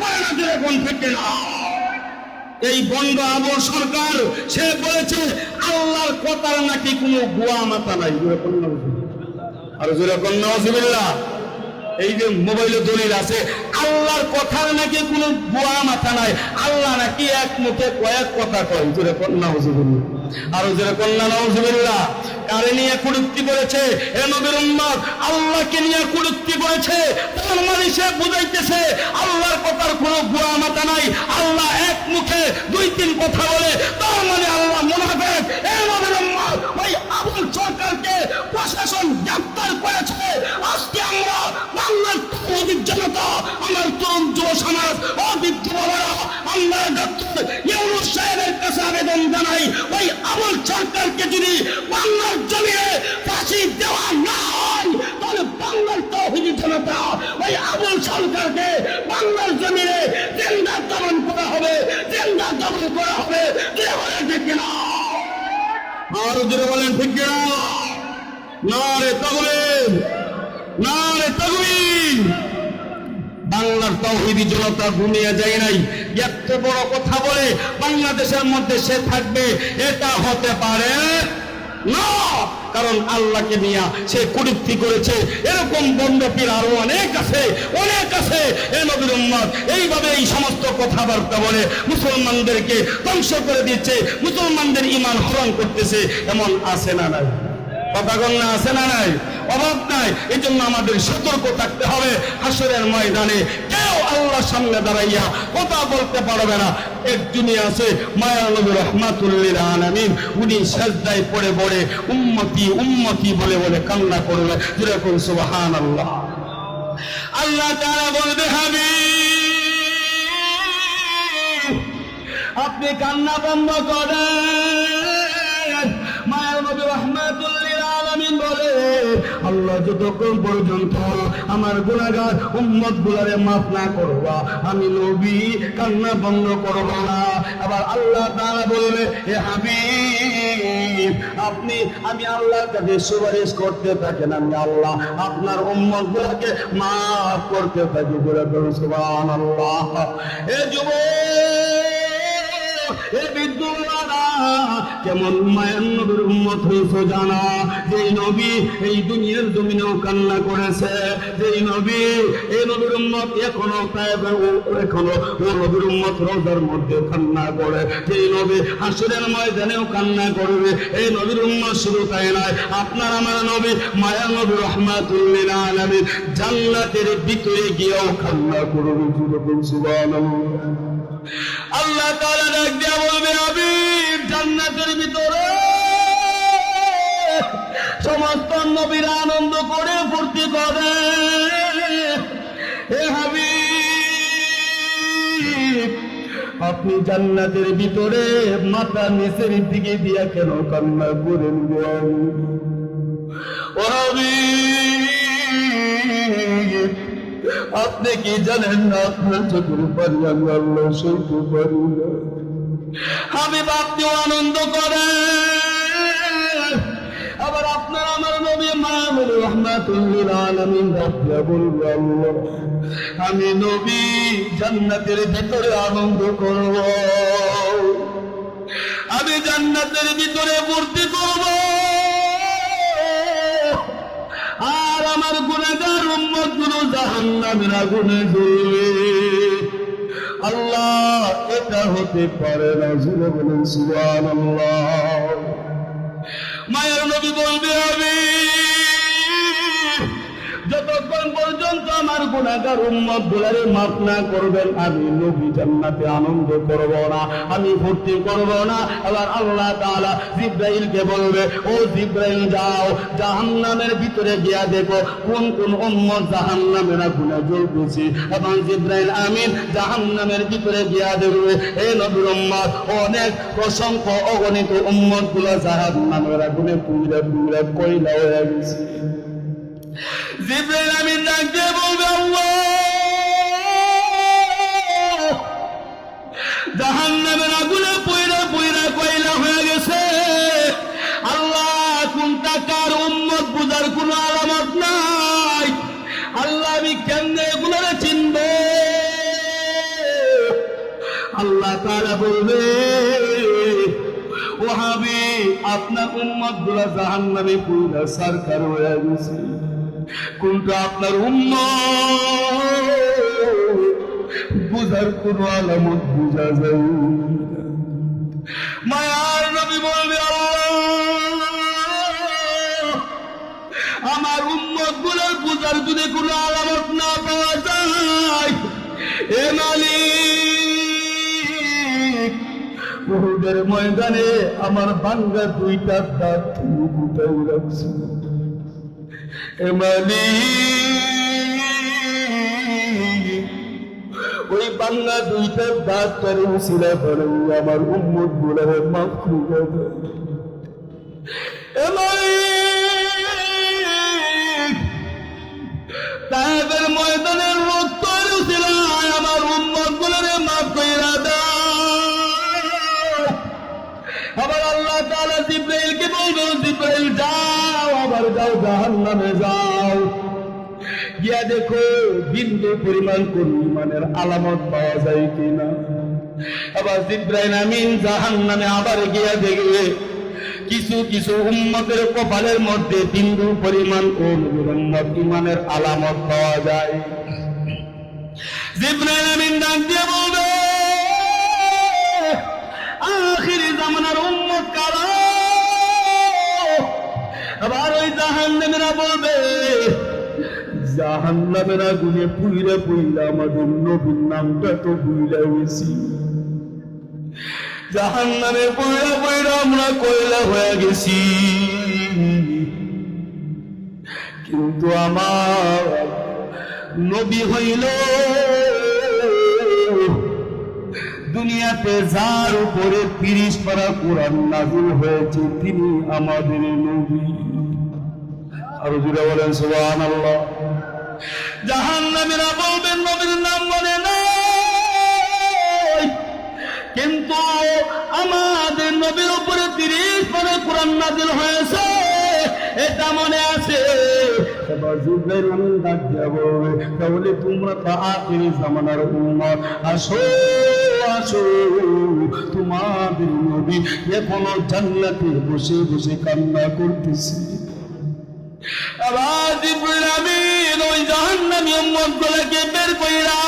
পারে না না কোন থেকে না এই বন্ধ আবর সরকার, সে বলেছে, আল্লাহর কথার নাকি কোনো গোয়া মাতা নাই। আর জোরে কোন নজিবিল্লাহ এই যে মোবাইলে দলিল আছে, আল্লাহর কথার নাকি কোনো গোয়া মাথা নাই, আল্লাহ নাকি এক মুখে কয়েক কথা কয় জোরে কোন নজিবিল্লাহ আর জোরে কোন নজিবিল্লাহ কারে নিয়ে কুড়ুক্তি করেছে? এ নবীর আল্লাহকে নিয়ে কুড়ুক্তি করেছে তার মানে সে বুঝাইতেছে, আল্লাহর কথার কোনো গোয়া মাথা নাই, আল্লাহ এক মুখে দুই তিন কথা বলে, তার মানে আল্লাহ মুনাফেক ওই আবুল সরকারকে যদি বাংলার জমিনে ফাঁসি দেওয়া না হয়, তাহলে বাংলার তৌহিদ জনতা ওই আবুল সরকারকে বাংলার জমিনে জেন্দা দমন করা হবে জেন্দা দমন করা হবে। কে বলে ঠিক না আর জোরে বলেন ঠিক না রে তগবির না রে তগবির বাংলার তৌহিদি জনতা ঘুমিয়ে যায় নাই। এত বড় কথা বলে বাংলাদেশের মধ্যে সে থাকবে, এটা হতে পারে কারণ আল্লাহকে নিয়ে সে কুরুক্তি করেছে। এরকম বন্ডপীর আরও অনেক আছে অনেক আছে। এ নবীর উম্মত এইভাবে এই সমস্ত কথাবার্তা বলে মুসলমানদেরকে ধ্বংস করে দিচ্ছে, মুসলমানদের ইমান হরণ করতেছে, এমন আছে না নাই। কন্যা আছে না নাই? অভাব নাই। এই জন্য আমাদের সতর্ক থাকতে হবে। হাসরের ময়দানে কেউ আল্লাহর সামনে দাঁড়াইয়া কথা বলতে পারবে না। একজনই আছে, মায়া নবী রহমাতুল্লিল আলামিন, উনি সাজদায় পড়ে পড়ে উম্মতি উম্মতি বলে বলে কান্না করবে যেরকম সুবহান আল্লাহ আল্লাহ তারা বলবে, হাবিব, আপনি কান্না বন্ধ করেন। যতক্ষণ পর্যন্ত আমার গুনাহগার উম্মত গুলারে মাফ না করবা, আমি নবী, কান্না বন্ধ করব না। আবার আল্লাহ তাআলা বলবে হে হাবিব, আপনি, আমি আল্লাহর কাছে সুপারিশ করতে থাকেন, আমি আল্লাহ আপনার উম্মত গুলাকে মাফ করতে থাকি বলে সুবহানাল্লাহ। হে যুবক, এ বিদ্যুৎবালা কেমন মায়ের নবীর উম্মত হয়েছে জানা? যেই নবী এই দুনিয়ার জমিনেও কান্না করেছে। যেই নবী এই নবীর উম্মত এখনও এখনও ও নবীর উম্মত রোজার মধ্যে কান্না করে। যেই নবী হাসুরের ময়দানেও কান্না করবে। এই নবীর উম্মত শুধু তাই নয়, আপনার আমার নবী মায়া নবী রহমাতুল্লিল আলামিন জান্নাতের ভিতরে গিয়েও কান্না করবে। সুবহানাল্লাহ। আল্লাহ তাআলা ডাক দিয়া বলবে হাবিব জান্নাতের ভিতরে। সমস্ত নবীরা আনন্দ করে ফুর্তি করে। হে হাবিব, আপনি জান্নাতের ভিতরে মাথা নিচের দিকে দিয়া কেন কান্না করেন আপনি কি জানেন না আপনার চোখের পানি আমি আল্লাহ সইতে পারি না? আমি আপনিও আনন্দ করেন। আবার আপনার, আমার নবী মায়ামুর রহমাতুল্লিল আলামিন রাব্বিয়া বলব আমি নবী জান্নাতের ভিতরে আনন্দ করব। আমি জান্নাতের ভিতরে ভর্তি করব। আর আমার গুণাগার উম্মতগুলো জাহান্নামের আগুনে জ্বলবে। হতে পারে না জুড়ে বলুন সুবহানাল্লাহ। মায়ের নবী বলবে আমি যতক্ষণ পর্যন্ত আমার গুণাগার উম্মত গুলারে মাফ না করবেন, আমি নবী জান্নাতে আনন্দ করব না, আমি ভর্তি করব না। আবার আল্লাহ তাআলা জিব্রাইলকে বলবে, ও জিব্রাইল যাও, জাহান্নামের ভিতরে গিয়া দেখো কোন কোন উম্মত জাহান্নামের আগুনে জ্বলতেছে। এবং জিব্রাইল, আমিন, জাহান্নামের ভিতরে গিয়া দেখবে এই নবীর উম্মত, অনেক অসংখ্য অগণিত উম্মতগুলো জাহান্নামের আগুনে পুইরা পুইরা কইলা হয়ে গেছে। জিব্রাইল আমিন ডাকতে বলবে জাহান্নামের আগুনে পয়রা পয়রা কয়লা হয়ে গেছে। আল্লাহ কোনটা কার উম্মত বুঝার কোনো আলামত নাই। আল্লাহ, আমি কেন্দ্রে এগুলোরে চিনব? আল্লাহ তারা বলবে, ওহাবি, আপনার উম্মতগুলা জাহান্নামে পুরা সরকার হয়ে গেছে। কিন্তু আপনার উম্মত? বুঝার কোন আলামত বুঝা যায় মায়ার নবী বলবে আমার উম্মতগুলোর পূজার যদি কোনো আলামত না পাওয়া যায়, এ মালিক ময়দানে আমার বাঙ্গা দুইটা দাঁত তুমি গুটাই রাখছো। এ মালিক ওই বাংলা দুইটা ডাক্তার তার উসিলা আমার উম্মত গুলারে মাফ করে দেয় দেখো, বিন্দু পরিমাণ কোন ইমানের আলামত পাওয়া যায় কিনা? আবার জিব্রাইল আমিন জাহান্নামে আবার গিয়া দেখবে, কিছু কিছু উম্মতের কপালের মধ্যে বিন্দু পরিমাণ কোন উম্মত ইমানের আলামত পাওয়া যায়। জিব্রাইল আমিন ডাক দিয়ে বলবে, আখিরি জামানার উম্মত কারা? আবার ওই জাহান্নামীরা বলবে জাহান্নামের আগুনে আমাদের নবীর নামটা তো গেছি। জাহান্নামে পুইরা আমরা কয়লা হয়ে গেছি। কিন্তু আমার নবী হইল দুনিয়াতে যার উপরে তিরিশ পারা কোরআন নাজিল হয়েছে, তিনি আমাদের নবী। আরও জুড়ে বলেন সুবহান আল্লাহ জাহান বলবেন, নবীর নাম কিন্তু আমাদের নবীর উপরে তিরিশ পরে কোরআন নাজিল হয়েছে। এটা মনে আছে। তোমাদের এখনও জান্নাতে বসে বসে কান্না করতেছে। আবার জাহান্নামী উম্মত গুলোকে বের কইরা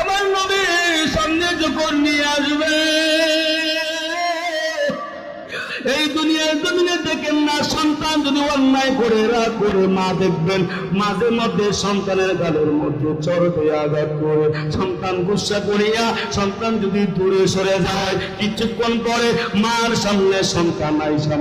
আমার নবীর সামনে যখন নিয়ে আসবে দেখেন না সন্তান যদি অন্যায় করে করে, মা দেখবেন মাঝে মধ্যে সন্তানের গালের মধ্যে চরতে আঘাত করে। সন্তান গুসা করিয়া সন্তান যদি দূরে সরে যায়, কিছুক্ষণ পরে মার সামনে সন্তান আইসা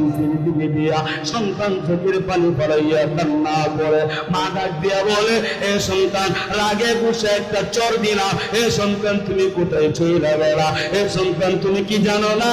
নিচের দিকে দিয়া সন্তান চোখের পানি পড়াইয়া কান্না করে। মা ডাক দিয়া বলে, এ সন্তান, রাগে গুসা একটা চর দিলাম এ সন্তান, তুমি কোথায় চইলা বেড়া এ সন্তান, তুমি কি জানো না?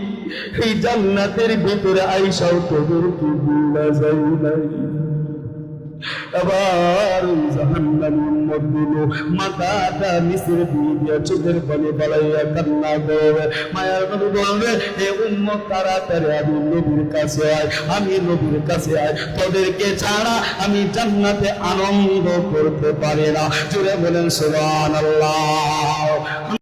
এই জান্নাতের ভিতরে আইসাও তোদেরকে ভুলা যাই নাই আবার নিচের দিয়ে চোখের কান্না করবে মায়ার বলবে, হে তাড়াতাড়ি আমি নবীর কাছে আয়, আমি নবীর কাছে আয়। তোদেরকে ছাড়া আমি জান্নাতে আনন্দ করতে পারি না। জুড়ে বলেন, সুবহানাল্লাহ।